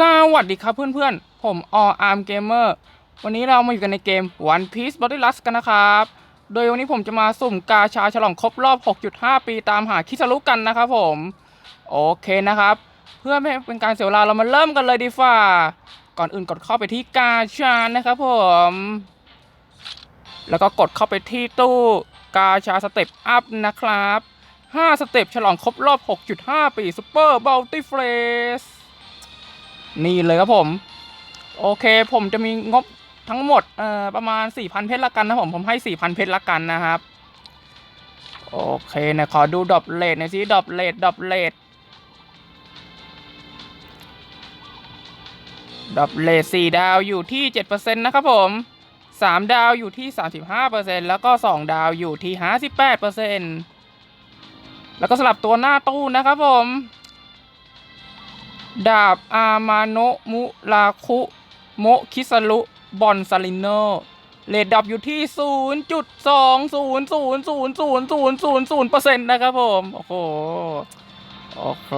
สวัสดีครับเพื่อนๆ ผมออาร์มเกมเมอร์วันนี้เรามาอยู่กันในเกม One Piece Body Lust กันนะครับ โดยวันนี้ผมจะมาสุ่มกาชาฉลองครบรอบ 6.5 ปีตามหาคิสรุกันนะครับผม โอเคนะครับ เพื่อไม่ให้เป็นการเสียเวลาเรามาเริ่มกันเลยดีฟ่า ก่อนอื่นกดเข้าไปที่กาชานะครับผม แล้วก็กดเข้าไปที่ตู้กาชาสเต็ปอัพนะครับ 5 สเต็ปฉลองครบรอบ 6.5 ปีซูเปอร์บัลติเฟรส นี่เลยครับผม โอเคผมจะมีงบทั้งหมดเอ่อประมาณ 4,000 เพชรละกันนะผมผมให้ 4,000 เพชรละกันนะครับ โอเคนะขอดูดอปเลทหน่อยสิดอปเลทดอปเลทดอปเลท4ดาวอยู่ที่ 7%นะครับผม 3 ดาวอยู่ที่ 35%แล้วก็ 2 ดาวอยู่ที่ 58%แล้วก็สลับตัวหน้าตู้นะครับผม ดาบอามาโนะมุราคุ โมคิสรุบอนซาลิโนเลดดับอยู่ที่ 0.2000000000%เนะครับผม โอ้โห โอเค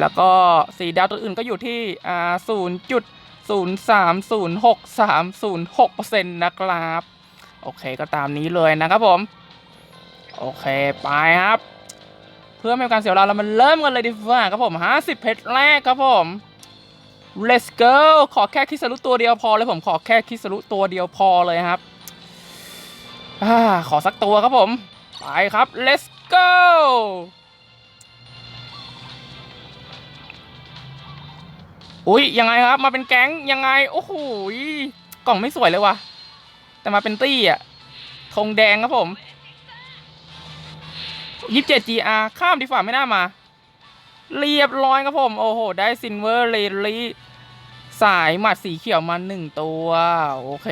แล้วก็สีดาวตัวอื่นก็อยู่ที่อ่า0.0306306%นะครับ โอเคก็ตามนี้เลยนะครับผม โอเค ไปครับ เพื่อไม่ให้การเสียเวลาเรามันเริ่มกันเลยดีกว่าครับผม50เพชรแรกครับผม let's go ขอแค่คิสรุตัวเดียวพอเลยผมขอแค่คิสรุตัวเดียวพอเลยครับอขอสักตัวครับผม ไปครับ let's go อุ้ยยังไงครับมาเป็นแก๊งยังไง โอ้โหกล่องไม่สวยเลยว่ะ แต่มาเป็นตี้อะธงแดงครับผม ยี่สิบเจ็ด GR ข้ามดีฝ่าไม่น่ามา เรียบร้อยครับผม โอ้โห ได้ซินเวอร์เลลี่สายหมัดสีเขียวมาหนึ่งตัว โอเค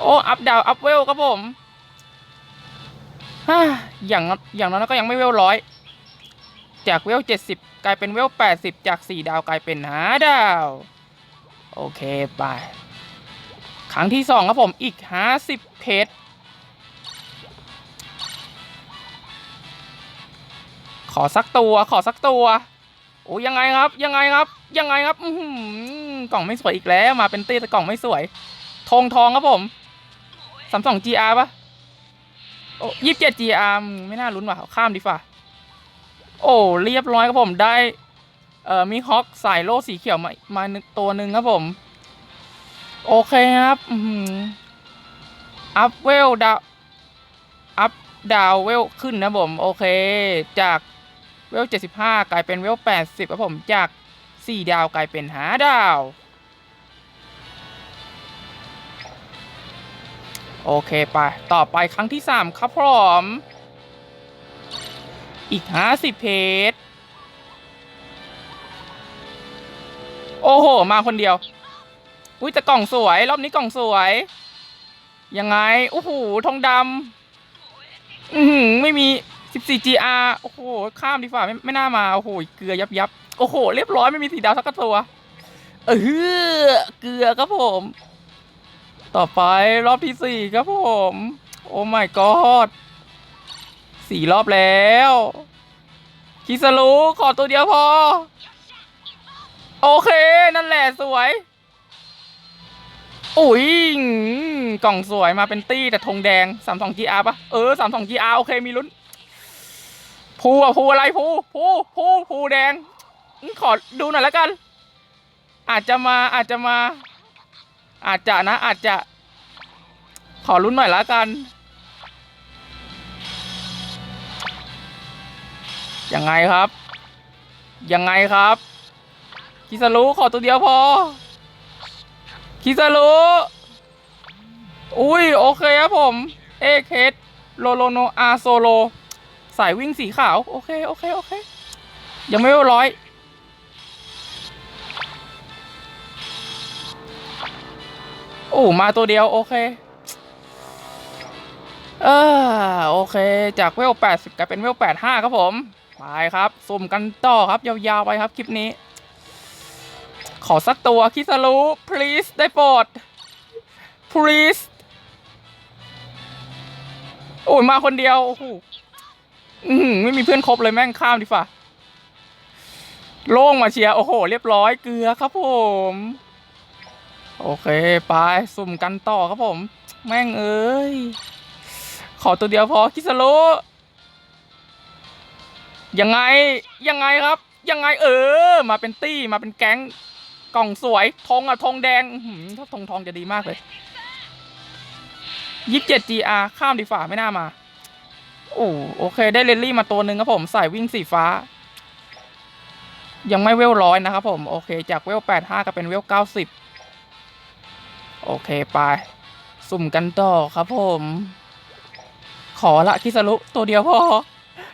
โอ้อัพดาวอัพเวลครับผมฮ่าอย่างอย่างนั้นก็ยังไม่เวลร้อยจากเวลเจ็ดสิบกลายเป็นเวลแปดสิบจากสี่ดาวกลายเป็นห้าดาว โอเคไปครั้งที่สองครับผมอีกห้าสิบเพช ขอสักตัว ขอสักตัวโอ้ยังไงครับ ยังไงครับ ยังไงครับอือหือกล่องไม่สวยอีกแล้ว มาเป็นตี้แต่กล่องไม่สวยทองทองครับผมสามสอง GR ปะโอ้ยี่สิบเจ็ด GR ไม่น่าลุ้นว่ะเอาข้ามดีฝ่าโอ้เรียบร้อยครับผมได้เอ่อมีฮอกสายโล่สีเขียวมามาหนึ่งตัวหนึ่งครับผม โอเคครับหืมอัพเวลดาวอัพดาวเวลขึ้นนะผม โอเค จาก เวล 75 กลายเป็นเวล 80ครับผมจาก 4 ดาวกลายเป็น 5 ดาว โอเคไป ต่อไปครั้งที่ 3 ครับพร้อม อีก 50 เพจโอ้โห มาคนเดียว อุ้ยแต่กล่องสวย รอบนี้กล่องสวย ยังไง โอ้โห ทองดำ อือหือไม่มี 14 GR โอ้โห ข้ามดีกว่าไม่ไม่น่ามา โอ้โห เกลือยับยับโอ้โห เรียบร้อยไม่มีสีดาวสักตัว เออเกลือครับผม ต่อไปรอบที่สี่ครับผม โอ้ my god สี่รอบแล้วคิสรุขอตัวเดียวพอ โอเค นั่นแหละสวย อุ้ยกล่องสวยมาเป็นตี้แต่ธงแดง 32 GR ปะเออ 32 GR โอเคมีลุ้น ภูอะภูอะไรภูภูภูภูแดงขอดูหน่อยแล้วกัน อาจจะมาอาจจะมา อาจจะนะ อาจจะ ขอลุ้นหน่อยแล้วกัน ยังไงครับ ยังไงครับคิสรุขอตัวเดียวพอคิซารุอุ้ย โอเคครับผม เอเคสโลโลโนอาโซโล สายวิ่งสีขาว โอเค โอเค โอเค ยังไม่ร้อย โอ้ มาตัวเดียว โอเค เออโอเค จากเวล 80 กลายเป็นเวล 85 ครับผม ไปครับสุ่มกันต่อครับ ยาว ๆ ไปครับ คลิปนี้ ขอสักตัว คิสรุ please ได้โปรด please โอ้ยมาคนเดียว โอ้โห อืไม่มีเพื่อนครบเลยแม่งข้ามดีฝ่าโล่งมาเชียร์โอ้โห เรียบร้อยเกลือครับผม โอเค ไปสุ่มกันต่อครับผม แม่งเอ้ย ขอตัวเดียวพอคิสโลยังไงยังไงครับ ยังไงเออ มาเป็นตี้มาเป็นแก๊งกล่องสวยธงอะธงแดงอื้อหืองทองจะดีมากเลยยี่สิบเจ็ด GR ข้ามดีฝ่าไม่น่ามา โอ้โอเค ได้เรลลี่มาตัวหนึ่งครับผมใส่วิ่งสีฟ้า ยังไม่เวลร้อยนะครับผม โอเค จากเวลแปดห้าก็เป็นเวลเก้าสิบโอเคไป สุ่มกันต่อครับผม ขอละคิสรุตัวเดียวพอ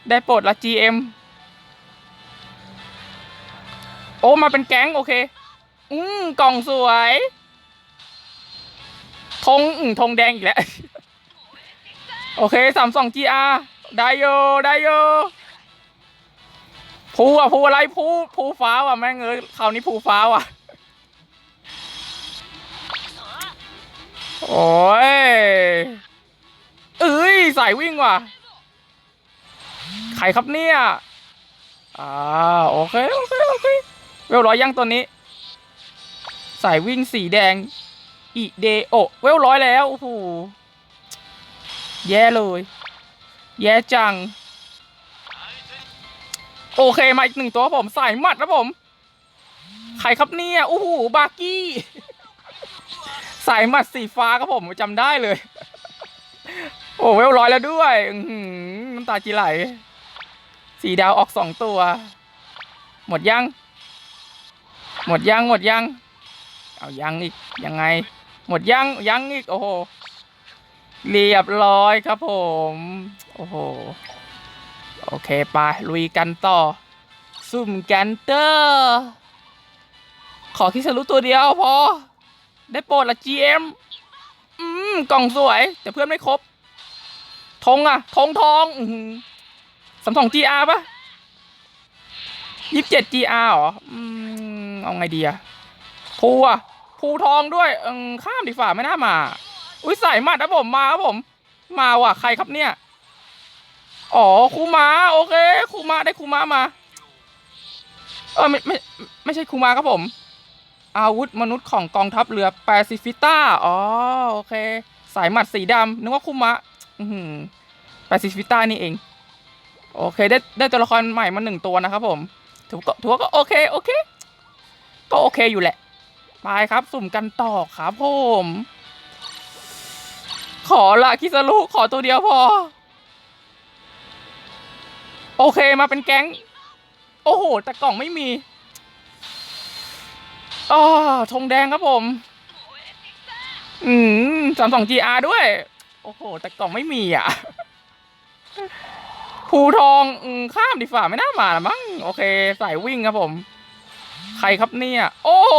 ได้โปรดละ GM โอ้มาเป็นแก๊งโอเค อืมกล่องสวยธงอืมธงแดงอีกแล้ว โอเคสามสอง GR ได้โยได้โยภูอะภูอะไรภูภูฟ้าว่ะแม่งเอ้ยคราวนี้ภูฟ้าว่ะ โอ้ยเอ้ยสายวิ่งว่ะใครครับเนี่ยอ่าโอเคโอเคโอเคเวลร้อยยังตัวนี้ สายวิ่งสีแดงอีเดโอเวลร้อยแล้วโอ้โห แย่เลย แย่จัง โอเคมาอีกหนึ่งตัวผมสายหมัดนะผม ใครครับเนี่ยโอ้โหบาร์กี้สายหมัดสีฟ้าครับผมจำได้เลย โอ้เวลร้อยแล้วด้วยน้ำตาจีไหล สีดาวออกสองตัว หมดยัง หมดยังหมดยัง เอายังอีกยังไง หมดยังยังอีกโอ้โห เรียบร้อยครับผม โอ้โห โอเคไป ลุยกันต่อ ซุ่มกันเตอร์ ขอคิดสรุปตัวเดียวพอ ได้โปรดละ GM อืม กล่องสวย แต่เพื่อนไม่ครบธงอะธงทองอสามสอง GR ปะยี่สิบเจ็ด GR เหรอ อืม เอาไงดีอะภูอะภูทองด้วย ข้ามดีฝ่าไม่น่ามา อุ้ยใส่หมัดนะผมมาครับผม มาว่ะใครครับเนี่ย อ๋อคูมาโอเคคูมาได้คูมามา เออไม่ไม่ไม่ใช่คูมาครับผม อาวุธมนุษย์ของกองทัพเรือแปซิฟิต้าอ๋อโอเค สายหมัดสีดำนึกว่าคุมะอือหือแปซิฟิต้านี่เอง โอเคได้ได้ตัวละครใหม่มาหนึ่งตัวนะครับผมถือก็ถือว่าก็โอเคโอเค ก็โอเคอยู่แหละ ไปครับสุ่มกันต่อครับผม ขอละคิสรุขอตัวเดียวพอ โอเคมาเป็นแก๊ง โอ้โห แต่กล่องไม่มีอ๋อธงแดงครับผม อืมสามสอง GR ด้วย โอ้โห แต่กล่องไม่มีอะภูทองอืมข้ามดีฝ่าไม่น่ามาละมั้งโอเค สายวิ่งครับผม ใครครับเนี่ย โอ้โห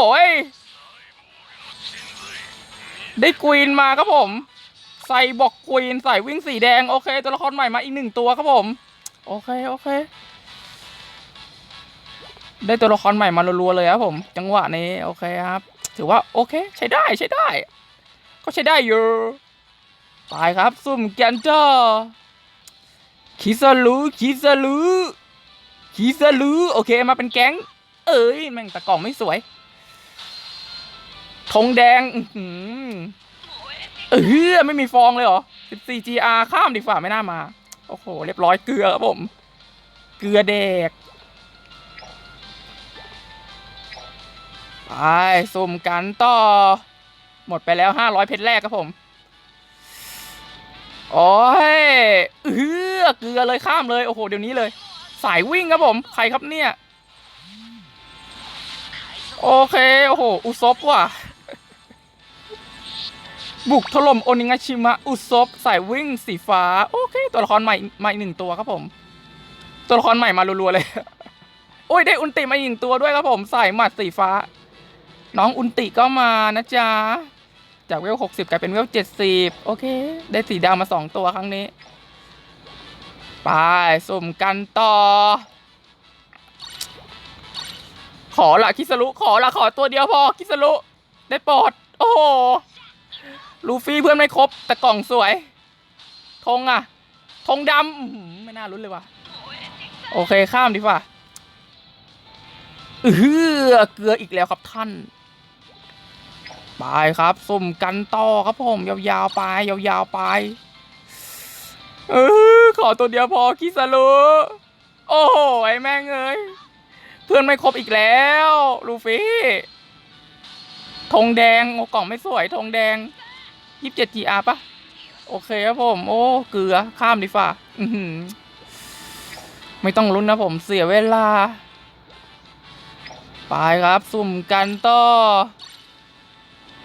ได้กรีนมาครับผม ใส่บอกกรีนใส่วิ่งสีแดง โอเค ตัวละครใหม่มาอีกหนึ่งตัวครับผม โอเค โอเค ได้ตัวละครใหม่มารัวๆเลยครับผม จังหวะนี้ โอเคครับ ถือว่าโอเค ใช้ได้ใช้ได้ ก็ใช้ได้อยู่ไปครับ ซุ่มแกนเจอร์คิซาลูคิซาลูคิซาลูโอเคมาเป็นแก๊ง เอ้ยแม่งตะกล่องไม่สวยธงแดง อื เออไม่มีฟองเลยเหรอ 14 GR ข้ามดีฝ่าไม่น่ามา โอ้โห เรียบร้อยเกลือครับผม เกลือแดกไปสุ่มกันต่อ หมดไปแล้ว 500 เพชรแรกครับผม โอ้ยเออเกลือเลยข้ามเลย โอ้โห เดี๋ยวนี้เลย สายวิ่งครับผม ใครครับเนี่ย โอเค โอ้โห อุซบว่ะ บุกถล่มโอนิงาชิมะ อุซบสายวิ่งสีฟ้า โอเค ตัวละครใหม่มาอีกหนึ่งตัวครับผม ตัวละครใหม่มารัวๆเลย โอ้ยได้อุนติมาอีกหนึ่งตัวด้วยครับผมสายหมัดสีฟ้า น้องอุนติก็มานะจ๊ะ จากเวลหกสิบกลายเป็นเวลเจ็ดสิบโอเค ได้สีดาวมาสองตัวครั้งนี้ ไปสุ่มกันต่อ ขอละคิสรุขอละขอตัวเดียวพอคิสรุได้ปรดโอ้โห ลูฟี่เพื่อนไม่ครบ แต่กล่องสวยธงอะธงดำไม่น่ารุ้นเลยว่ะ โอเคข้ามดีกว่าเออเกลืออีกแล้วครับท่านไปครับ สุ่มกันต่อครับผม ยาวๆไป ยาวๆไป เออขอตัวเดียวพอคิสรุโอ้โหไอ้แม่งเอ้ยเพื่อนไม่ครบอีกแล้ว ลูฟี่ธงแดงโอ้กล่องไม่สวยธงแดง ยี่สิบเจ็ด GR ปะโอเคครับผม โอ้เกลือข้ามดีฝ่าไม่ต้องลุ้นนะผมเสียเวลา ไปครับ สุ่มกันต่อ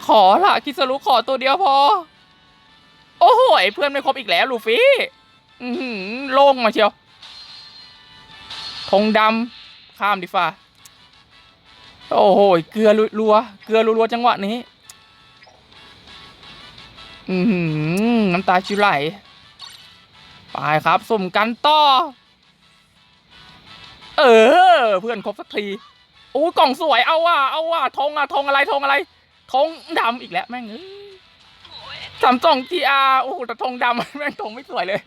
ขอละคิสรุขอตัวเดียวพอ โอ้โหไอ้เพื่อนไม่ครบอีกแล้วลูฟี่โล่งมาเชียวธงดำข้ามดีฝ่า โอ้โห เกลือรัว เกลือรัวจังหวะนี้ อือหือน้ำตาชิวไหล ไปครับสุ่มกันต่อ เออ เพื่อนครบสักทีโอ้กล่องสวยเอาว่ะเอาว่ะธงอะธงอะไรธงอะไรธงดำอีกแล้วแม่งสามสองจีอาโอ้โหแต่ธงดำแม่งธงไม่สวยเลย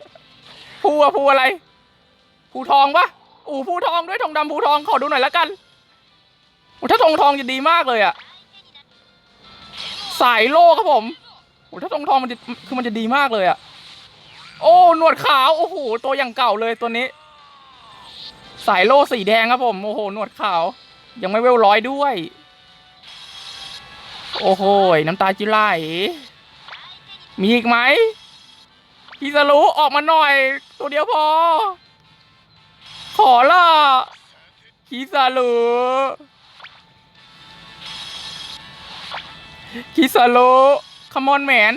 ภูอะภูอะไรภูทองปะอูภูทองด้วยธงดำภูทองขอดูหน่อยละกันโอ้ถ้าธงทองจะดีมากเลยอะสายโล่ครับผม โอ้ถ้าธงทองมันจะคือมันจะดีมากเลยอะโอ้หนวดขาวโอ้โหตัวอย่างเก่าเลยตัวนี้ สายโล่สีแดงครับผมโอ้โหหนวดขาว ยังไม่เวลร้อยด้วย โอ้โหน้ำตาจิไหลมีอีกไหมพี่สรุออกมาหน่อย ตัวเดียวพอ ขอละคิซารุคิซารุ คามอนแมน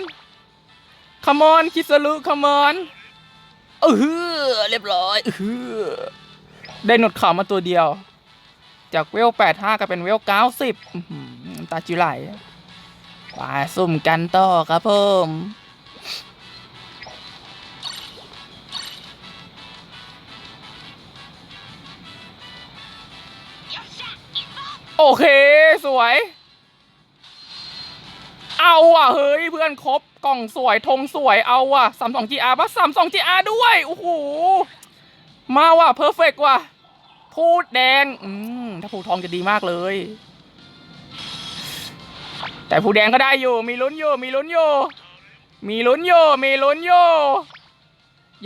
คามอนคิซารุคามอนเออเรียบร้อยเออได้หนวดขาวมาตัวเดียว จากเวลแปดห้ากลายเป็นเวลเก้าสิบน้ำตาจิไหลไปสุ่มกันต่อครับเพิ่มโอเค สวย เอาอะเฮ้ยเพื่อนครบกล่องสวยธงสวยเอาอะสามสอง GR ปะสามสอง GR ด้วยโอ้โหมาว่ะเพอร์เฟกว่ะพูดแดงอืมถ้าผูทองจะดีมากเลย แต่ผูแดงก็ได้อยู่ มีลุ้นอยู่มีลุ้นอยู่มีลุ้นอยู่มีลุ้นอยู่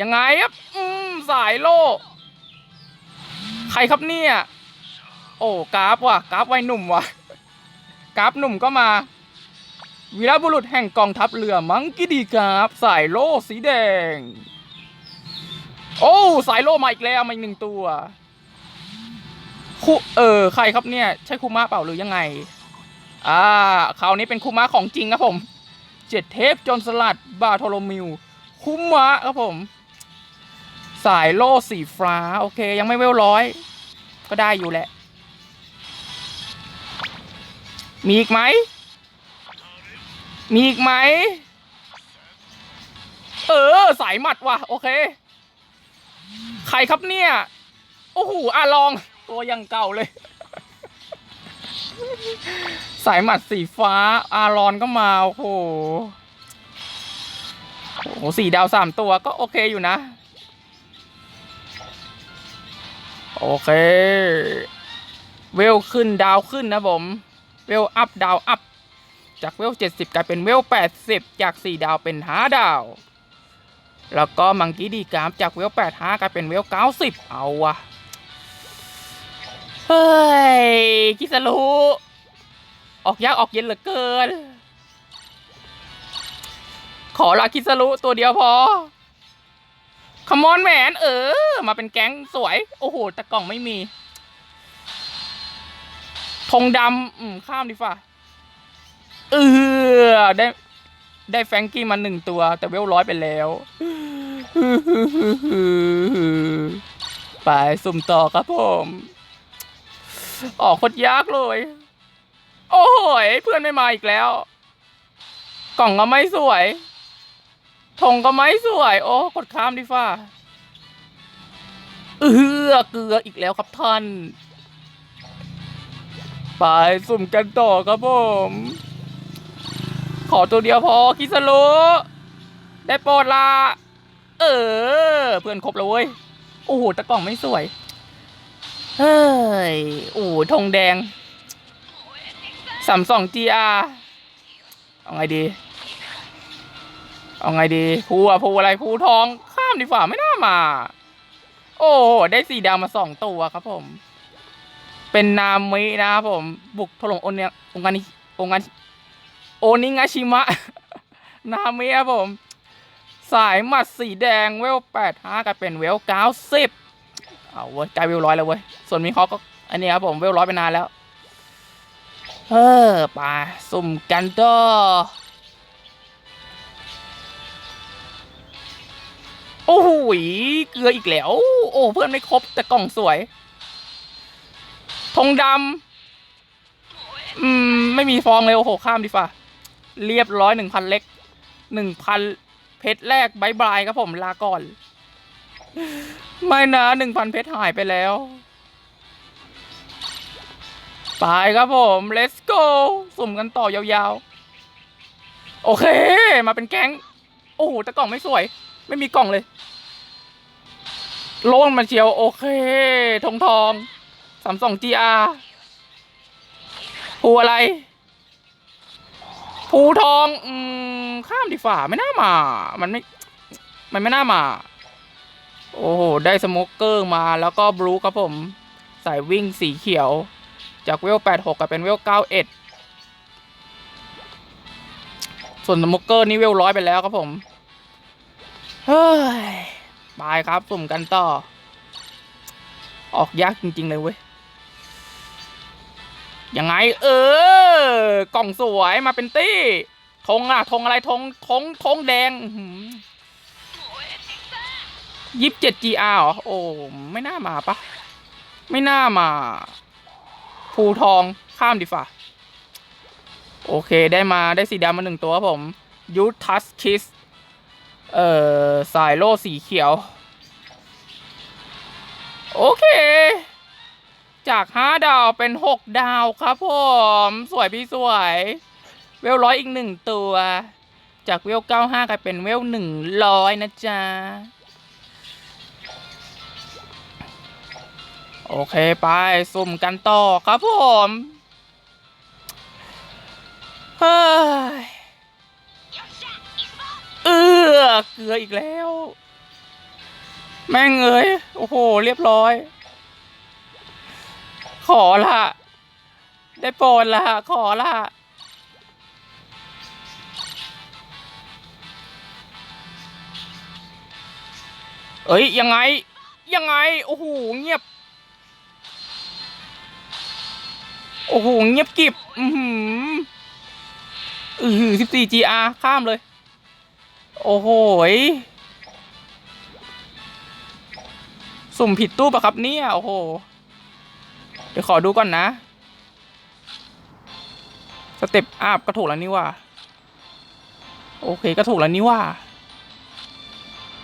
ยังไงครับอืมสายโลใครครับเนี่ย โอ้กราฟว่ะกราฟวัยหนุ่มว่ะกราฟหนุ่มก็มา วีรบุรุษแห่งกองทัพเรือมังกี้ดีกราฟสายโล่สีแดง โอ้สายโล่มาอีกแล้วมาอีกหนึ่งตัวคุเออใครครับเนี่ยใช่คุมะเปล่าหรือยังไง อ่าคราวนี้เป็นคุมะของจริงครับผมเจ็ดเทพจนสลัดบาโทโลมิว คุมะครับผม สายโล่สีฟ้า โอเค ยังไม่เวลร้อย ก็ได้อยู่แหละ มีอีกไหม มีอีกไหม เออ สายหมัดว่ะ โอเค ใครครับเนี่ย โอ้โหอาลอง ตัวยังเก่าเลย สายหมัดสีฟ้า อารอนก็มา โอ้โห โอ้โหสี่ดาวสามตัวก็โอเคอยู่นะ โอเค เวลขึ้นดาวขึ้นนะผม เวลอัพดาวอัพ จากเวลเจ็ดสิบกลายเป็นเวลแปดสิบจากสี่ดาวเป็นห้าดาว แล้วก็มังกี้ดีกรามจากเวลแปดห้ากลายเป็นเวลเก้าสิบเอาวะเฮ้ยคิสรุออกยากออกเย็นเหลือเกิน ขอลาคิสรุตัวเดียวพอคมอนแมนเออ มาเป็นแก๊งสวย โอ้โหแต่กล่องไม่มีธงดำอืมข้ามดีฝ่า เออได้ได้แฟงกี้มาหนึ่งตัว แต่เวลร้อยไปแล้วไปสุ่มต่อครับผมออกโคตรยากเลย โอ้โหยเพื่อนไม่มาอีกแล้ว กล่องก็ไม่สวยธงก็ไม่สวย โอ้กดข้ามดีฝ่าเออเกลืออีกแล้วครับท่าน ไปสุ่มกันต่อครับผม ขอตัวเดียวพอคิสโลได้โปรดละเออ เพื่อนครบแล้วเว้ย โอ้โหต่กล่องไม่สวย เฮ้ย โอ้ธงแดงสามสอง GR เอาไงดี เอาไงดีภูอะภูอะไรภูทอง ข้ามดีฝ่าไม่น่ามา โอ้ได้สีดาวมาสองตัวครับผม เป็นนามินะครับผม บุกถล่มอเนียองค์การองค์การ โอนิงาชิมะ นามิครับผม สายหมัดสีแดงเวลแปดห้ากลายเป็นเวลเก้าสิบเอาเว้ยกลายเวลร้อยแล้วเว้ย ส่วนมีฮอกก็อันนี้ครับผมเวลร้อยไปนานแล้ว เออไปสุ่มกันต่อโอ้โหเกลืออีกแล้ว โอ้ เพื่อนไม่ครบแต่กล่องสวย ธงดำ อืม ไม่มีฟองเลย โอ้โห ข้ามดีฝ่า เรียบร้อยหนึ่งพันเล็กหนึ่งพันเพชรแรกบายบายครับผมลาก่อน ไม่นะหนึ่งพันเพชรหายไปแล้ว ไปครับผม let's go สุ่มกันต่อยาวๆ โอเค มาเป็นแก๊ง โอ้โหแต่กล่องไม่สวย ไม่มีกล่องเลยโล่งมาเชียวโอเคทองทองสามสอง GR ภูอะไร ภูทองอืมข้ามดีฝ่าไม่น่ามา มันไม่ มันไม่น่ามา โอ้โห ได้สโมกเกอร์มาแล้วก็บลูครับผม สายวิ่งสีเขียว จากเวลแปดหกกลายเป็นเวลเก้าเอ็ดส่วนสโมกเกอร์นี่เวลร้อยไปแล้วครับผม เฮ้ย บายครับสุ่มกันต่อ ออกยากจริง ๆ เลยเว้ย ยังไง เออกล่องสวยมาเป็นตี้ธงอะธงอะไรธงธงธงแดงยี่สิบเจ็ด GR เหรอ โอ้ ไม่น่ามาปะไม่น่ามาภูทองข้ามดีฝ่าโอเคได้มาได้สีดำมาหนึ่งตัวครับผมยูทัสคิสเอ่อ สายโล่สีเขียว โอเค จากห้าดาวเป็นหกดาวครับผม สวยพี่สวย เวลร้อยอีกหนึ่งตัว จากเวลเก้าห้ากลายเป็นเวลหนึ่งร้อยนะจ๊ะ โอเคไปสุ่มกันต่อครับผมเฮ้ยเออเกลืออีกแล้ว แม่งเอ้ย โอ้โห เรียบร้อย ขอละ ได้โปรดละ ขอละ เอ้ย ยังไง ยังไง โอ้โห เงียบ โอ้โห เงียบกริบ อือหืออือหือสิบสี่ GR ข้ามเลย โอ้โหยสุ่มผิดตู้ปะครับเนี่ย โอ้โห ดี๋ยวขอดูก่อนนะ สเต็ปอัพก็ถูกแล้วนี่ว่า โอเคก็ถูกแล้วนี่ว่า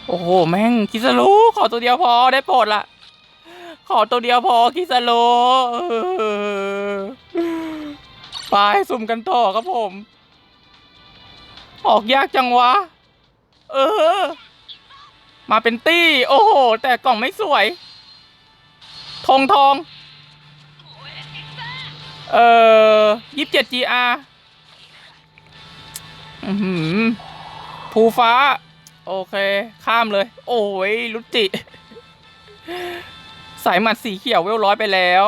โอ้โห แม่งคิสรู้ขอตัวเดียวพอได้โปรดละขอตัวเดียวพอคิสโลไปสุ่มกันต่อครับผม ออกยากจังวะ เออ มาเป็นตี้ โอ้โห แต่กล่องไม่สวย ทองทอง เอ่อยี่สิบเจ็ด GR อือหือภูฟ้า โอเค ข้ามเลย โอ้ยลุจิ สายหมัดสีเขียวเวลร้อยไปแล้ว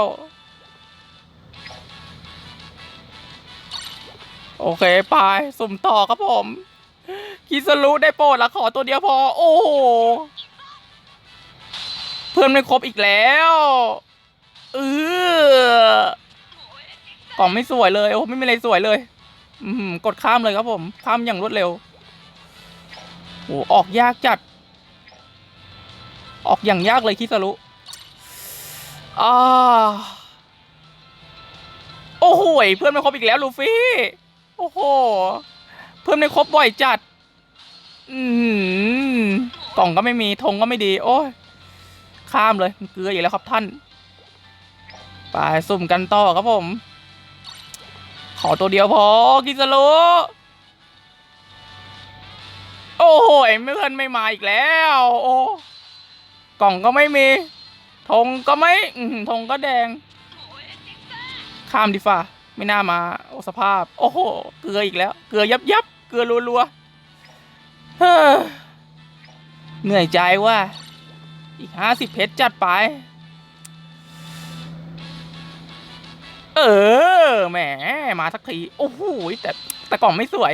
โอเค ไป สุ่มต่อครับผม คิสรุได้โปรดละขอตัวเดียวพอ โอ้โหเพื่อนไม่ครบอีกแล้ว เออ กล่องไม่สวยเลยโอ้ไม่มีอะไรสวยเลย อืมกดข้ามเลยครับผม ข้ามอย่างรวดเร็วโอ้ออกยากจัด ออกอย่างยากเลยคิสรุอ่าโอ้โหเพื่อนไม่ครบอีกแล้วลูฟี่ โอ้โห เพื่อนไม่ครบบ่อยจัด อืมกล่องก็ไม่มีธงก็ไม่ดี โอ้ยข้ามเลยเกลืออีกแล้วครับท่าน ไปสุ่มกันต่อครับผม อตัวเดียวพอกิสโลโอ้โหเพื่อนไม่มาอีกแล้ว โอ้กล่องก็ไม่มีธงก็ไม่ธงก็แดง ข้ามดีฟ้าไม่น่ามาโอ้สภาพ โอ้โห เกลืออีกแล้ว เกลือยับยับเกลือรัวๆเฮ้อเหนื่อยใจว่า อีกห้าสิบเพชรจัดไป เออแหมมาสักทีโอ้โหแต่แต่กล่องไม่สวย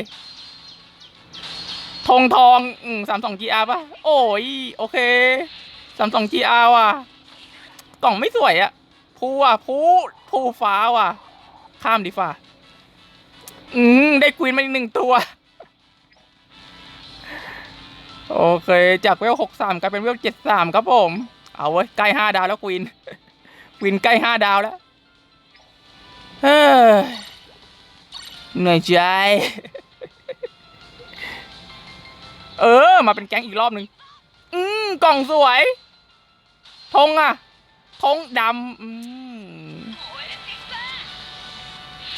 ทองทองอืมสามสอง GR ป่ะ โอ้ยโอเคสามสอง GR ว่ะ กล่องไม่สวยอะภูอะภูภูฟ้าว่ะ ข้ามดีฟ้าอืมได้ควีนมาอีกหนึ่งตัว โอเค จากเวลหกสามกลายเป็นเวลเจ็ดสามครับผม เอาไว้ใกล้ห้าดาวแล้วควีนควีนใกล้ห้าดาวแล้ว เหนื่อยใจ เออ มาเป็นแก๊งอีกรอบหนึ่งอืมกล่องสวย ธงอะ ธงดำอืม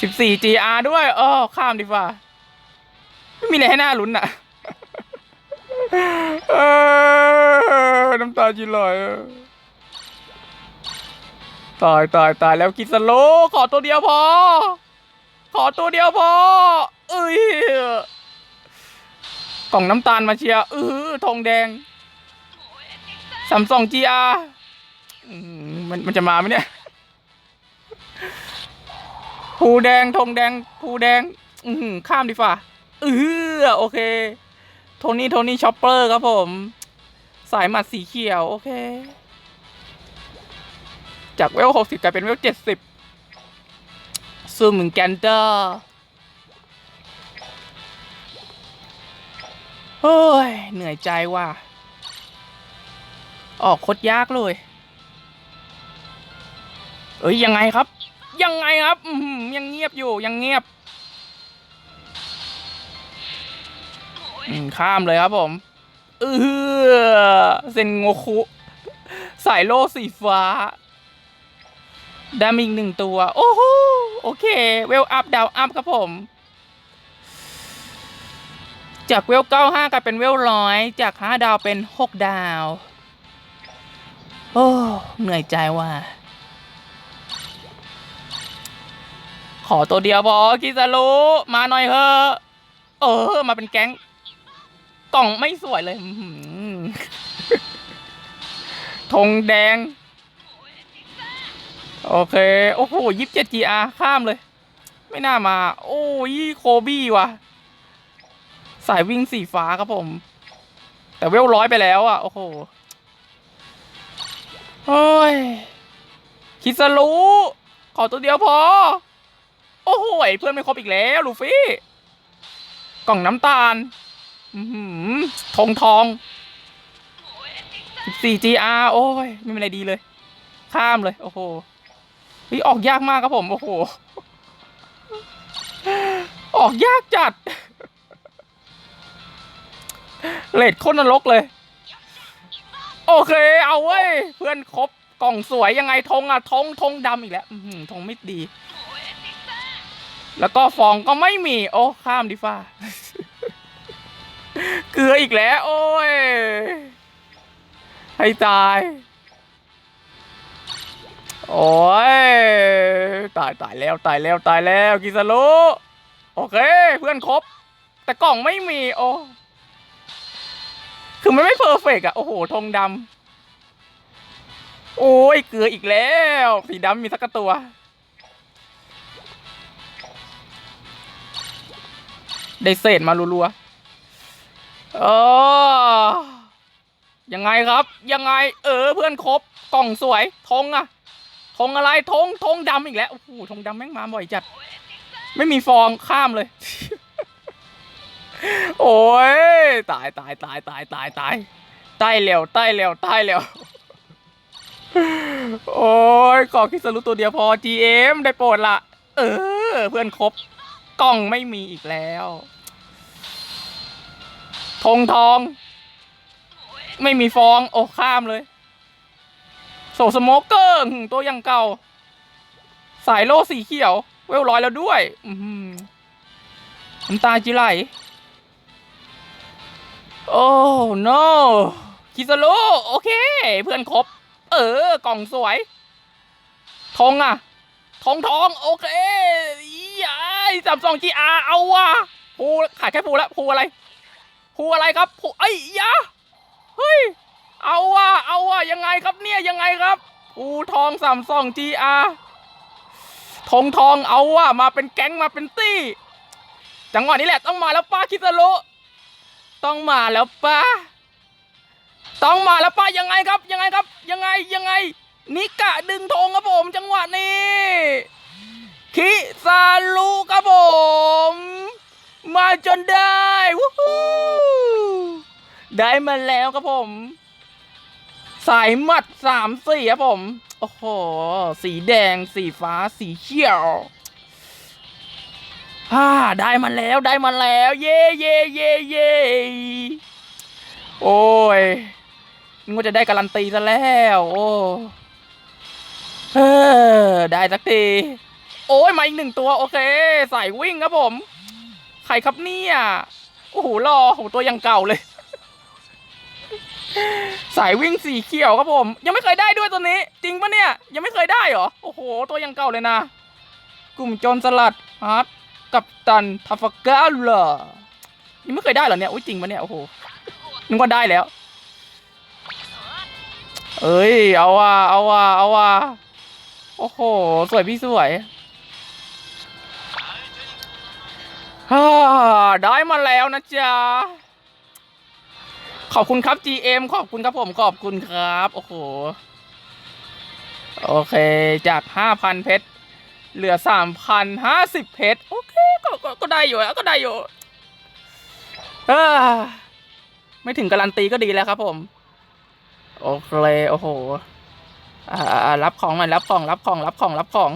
สิบสี่ GR ด้วยเออข้ามดีกว่า ไม่มีอะไรให้หน่าลุ้นอะน้ำตาจีไหลอะ ตายตายตายแล้วกินสโล ขอตัวเดียวพอ ขอตัวเดียวพอ เอ้ยกล่องน้ำตาลมาเชียร์เออทองแดงสามสองจีอามันมันจะมาไหมเนี่ยภูแดงทองแดงภูแดง อืข้ามดีฝ่าเออโอเค โทนี่โทนี่ช็อปเปอร์ครับผม สายหมัดสีเขียว โอเค จากเวลหกสิบกลายเป็นเวลเจ็ดสิบซูมเหมือนแกนเดอร์เฮ้ย เหนื่อยใจว่ะ ออกโคตรยากเลย เอ้ย ยังไงครับ ยังไงครับยังเงียบอยู่ ยังเงียบข้ามเลยครับผม เออเซนโงคุ สายโล่สีฟ้า ดามิงหนึ่งตัว โอ้โหโอเค เวลอัพดาวอัพครับผม จากเวลเก้าห้ากลายเป็นเวลร้อยจากห้าดาวเป็นหกดาว โอ้เหนื่อยใจว่ะขอตัวเดียวพอคิซารุมาหน่อยเถอะเออ มาเป็นแก๊งกล่องไม่สวยเลยหือธงแดง โอเค โอ้โหยิบเจ็ด GR ข้ามเลย ไม่น่ามา โอ้ยโคบี้ว่ะ สายวิ่งสีฟ้าครับผม แต่เวลร้อยไปแล้วอะ โอ้โหเฮ้ย คิสรู้ขอตัวเดียวพอ โอ้โหเพื่อนไม่ครบอีกแล้ว ลูฟี่ กล่องน้ำตาลทองทอง14 GR โอ้ย ไม่มีอะไรดีเลย ข้ามเลย โอ้โห ฮ้ยออกยากมากครับผมโอ้โห ออกยากจัด เลดโคนนรกเลย โอเค เอาเว้ย เพื่อนครบกล่องสวยยังไงธงอะธงธงดำอีกแล้วอือหือธงไม่ดี แล้วก็ฟองก็ไม่มี โอ้ข้ามดิฟ้าเกลืออีกแล้ว โอ้ย ให้ตาย โอ้ยตายตายแล้วตายแล้วตายแล้วกิซารุโอเค เพื่อนครบ แต่กล่องไม่มีโอ้คือมันไม่เพอร์เฟกอะโอ้โหธงดำโอ้ยเกลืออีกแล้ว สีดำมีสักตัว ได้เศษมารัวๆเออยังไงครับ ยังไง เออ เพื่อนครบ กล่องสวยธงอะ งอะไรธงธงดำอีกแล้ว โอ้โหธงดำแม่งมาบ่อยจัด ไม่มีฟองข้ามเลย โอ้ย ตายตายตายตายตายตายใต้เร็วใต้เร็วใต้เร็วโอ้ยขอคิสรุตัวเดียวพอ GM ได้โปรดละ เออ เพื่อนครบ กล่องไม่มีอีกแล้วธงทอง ไม่มีฟอง โอ้ข้ามเลย โซสโมกเกอร์ตัวยังเก่า สายโลสีเขียว เวลร้อยแล้วด้วยอือหือน้ำตาจิไหล โอ้ no คิซารุโอเค เพื่อนครบ เออ กล่องสวย ทองอะ ทองทอง โอเคยายสามสองจีอาเอาว่ะภูขายแค่ภูแล้วภูอะไรภูอะไรครับภูไอ้ยยาเฮ้ย เอาว่ะเอาว่ะยังไงครับเนี่ยยังไงครับภูทองสามสองจีอาทองทองเอาว่ะมาเป็นแก๊งมาเป็นตี้ จังหวะนี้แหละต้องมาแล้วป้าคิสรุต้องมาแล้วป้าต้องมาแล้วป้ายังไงครับ ยังไงครับ ยังไงยังไง นิกะดึงธงครับผม จังหวะนี้คิซารุครับผม มาจนได้วู้ฮู้ได้มาแล้วครับผม สายหมัดสามสีครับผม โอ้โห สีแดง สีฟ้า สีเขียวฮ่าได้มาแล้วได้มาแล้ว เย่เย่เย่เย่โอ้ยนึกว่าจะได้การันตีซะแล้ว โอ้เออได้สักที โอ้ยมาอีกหนึ่งตัว โอเค ใสายวิ่งครับผม ใครครับเนี่ย โอ้โหรอโอ้โหตัวยังเก่าเลย สายวิ่งสีเขียวครับผม ยังไม่เคยได้ด้วยตัวนี้ จริงปะเนี่ย ยังไม่เคยได้เหรอ โอ้โห ตัวยังเก่าเลยนะ กลุ่มโจรสลัดฮาร์ดกับตันทัฟฟากาเหรอยังไม่เคยได้เหรอเนี่ยอุ้ยจริงปะเนี่ยโอ้โหนึกว่าได้แล้ว เอ้ยเอาว่ะเอาว่ะเอาว่ะโอ้โหสวยพี่สวยฮ่าได้มาแล้วนะจ๊ะ ขอบคุณครับ GM ขอบคุณครับผมขอบคุณครับ โอ้โห โอเค จาก5,000เพชร เหลือ3,050เพชร โอเคก็ก็ก็ได้อยู่อะก็ได้อยู่เออไม่ถึงการันตีก็ดีแล้วครับผม โอเค โอ้โห อ่ารับของหน่อยรับของรับของรับของรับของ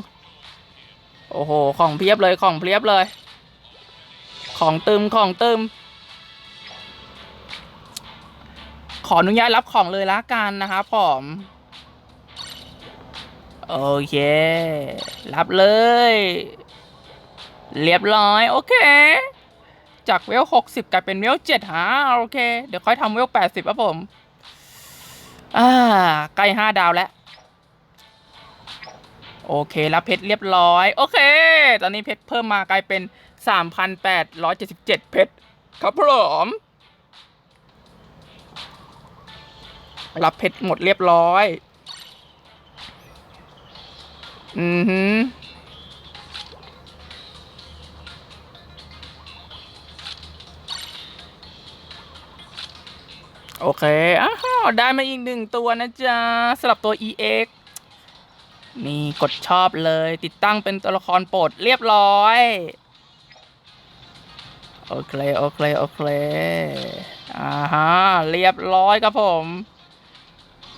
โอ้โห ของเพียบเลยของเพียบเลย ของเตึมของเตึม ขออนุญาตรับของเลยละกันนะครับผมโอเค รับเลย เรียบร้อย โอเค จากเวลหกสิบกลายเป็นเวลเจ็ดฮะโอเค เดี๋ยวค่อยทำเวลแปดสิบครับผม อ่า ใกล้ห้าดาวแล้ว โอเครับเพชรเรียบร้อย โอเค ตอนนี้เพชรเพิ่มมากลายเป็นสามพันแปดร้อยเจ็ดสิบเจ็ดเพชรครับผม รับเพชรหมดเรียบร้อย อือหือโอเค อ้าวได้มาอีกหนึ่งตัวนะจ๊ะสำหรับตัว EX นี่กดชอบเลย ติดตั้งเป็นตัวละครโปรดเรียบร้อย โอเค โอเค โอเค อ่าฮะ เรียบร้อยครับผม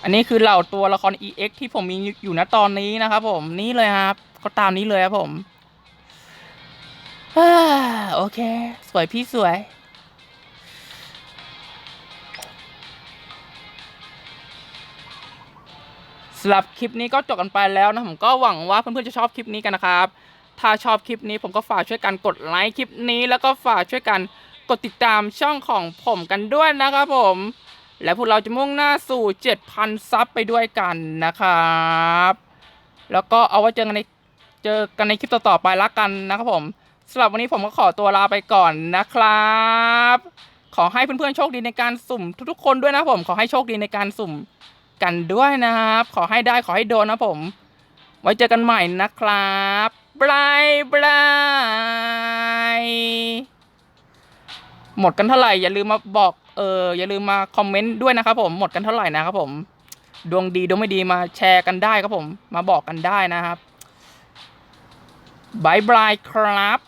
อันนี้คือเหล่าตัวละคร EX ที่ผมมีอยู่ณตอนนี้นะครับผมนี่เลยครับก็ตามนี้เลยครับผมโอเค สวยพี่สวย สำหรับคลิปนี้ก็จบกันไปแล้วนะผมก็หวังว่าเพื่อนๆจะชอบคลิปนี้กันนะครับ ถ้าชอบคลิปนี้ผมก็ฝากช่วยกันกดไลค์คลิปนี้ แล้วก็ฝากช่วยกันกดติดตามช่องของผมกันด้วยนะครับผม และพวกเราจะมุ่งหน้าสู่ 7,000 ซับไปด้วยกันนะครับ แล้วก็เอาไว้เจอกันในเจอกันในคลิปต่อๆไปละกันนะครับผมสำหรับวันนี้ผมก็ขอตัวลาไปก่อนนะครับ ขอให้เพื่อนๆโชคดีในการสุ่ม ทุกๆคนด้วยนะผม ขอให้โชคดีในการสุ่มกันด้วยนะครับ ขอให้ได้ขอให้โดนนะผม ไว้เจอกันใหม่นะครับบายบายหมดกันเท่าไหร่อย่าลืมมาบอก เอออย่าลืมมาคอมเมนต์ด้วยนะครับผมหมดกันเท่าไหร่นะครับผมดวงดีดวงไม่ดีมาแชร์กันได้ครับผม มาบอกกันได้นะครับบายบายครับ